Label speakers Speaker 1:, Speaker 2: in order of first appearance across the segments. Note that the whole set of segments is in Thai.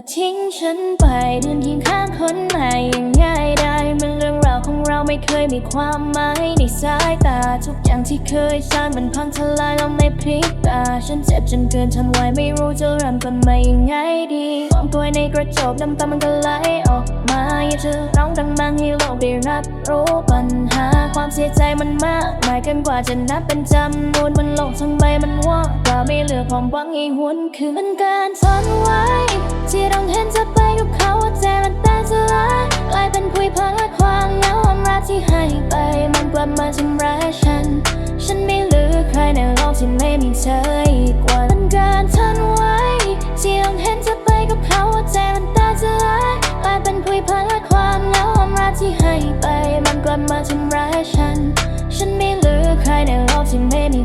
Speaker 1: อทิ้งฉันไปเดินทิ้งข้างคนใหม่ยังง่ายได้มันเรื่องราวของเราไม่เคยมีความหมายในสายตา ทุกอย่างที่เคยช้างมันพังทลายแล้วไม่พลิกตา ฉันเจ็บจนเกินทนไหวไม่รู้จะรำกันมายังไงดีความตัวในกระจกน้ำตามันก็ไหลออกมาอยากจะร้องดังบางให้โลกได้รับรู้ปัญหา ความเสียใจมันมากมายเกินกว่าจะนับเป็นจำนวนมันโลกทั้งใบมันว่างว่าไม่เหลือความหวังให้หวนคืนการทนไว้ ที่ต้องเห็นจะไปกับเขาว่าใจมันแต่จะลายกลายเป็นคุยพังและความเหงาความรักที่ให้ไปมันกลับมาทำ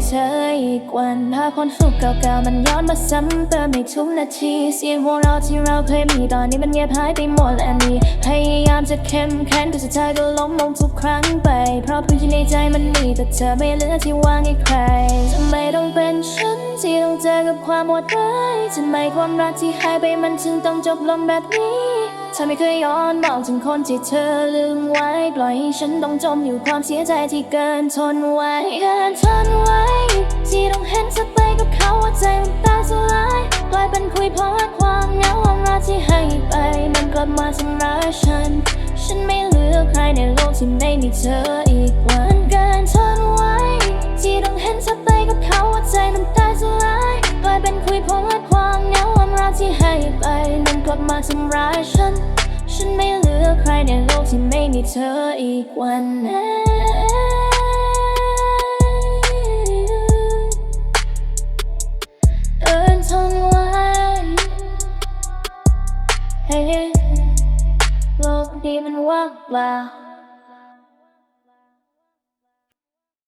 Speaker 1: เธออีกวันภาพคนสุขเก่าๆมันย้อนมาซ้ำเติมในทุกนาทีเสียงหัวเราที่เราเคยมีตอนนี้มันเงียบหายไปหมดและนี่พยายามจะเข้มแข็งแต่สุดท้ายก็ล้มลงทุกครั้งไป เพราะพื้นที่ในใจมันมีแต่เธอไม่เหลือที่วางให้ใครทำไมต้องเป็นฉันที่ต้อง กับความโหดร้ายทำไมความรักที่หายไปมันถึงต้องจบลงแบบนี้เธอไม่เคยย้อนมองถึงคนที่เธอลืมไว้ ปล่อยให้ฉันต้องจมอยู่ความเสียใจที่เกินทนไหวเกินทนไหวที่ต้องเห็นเธอไปกับเขาว่าใจมันแตกสลายกลายเป็นคุยเพราะความเหงาความรักที่ให้ไป มันกลับมาทำร้ายฉัน ฉันไม่เหลือใครในโลกที่ไม่มีเธอ เป็นคุยพราะความเหงาความรักที่ให้ไปมันกลับมาทำร้ายฉัน ฉันไม่เหลือใครในโลกที่ไม่มีเธออีกวันเดินทนไว้เฮ้โลกนี้มันว่างเปล่า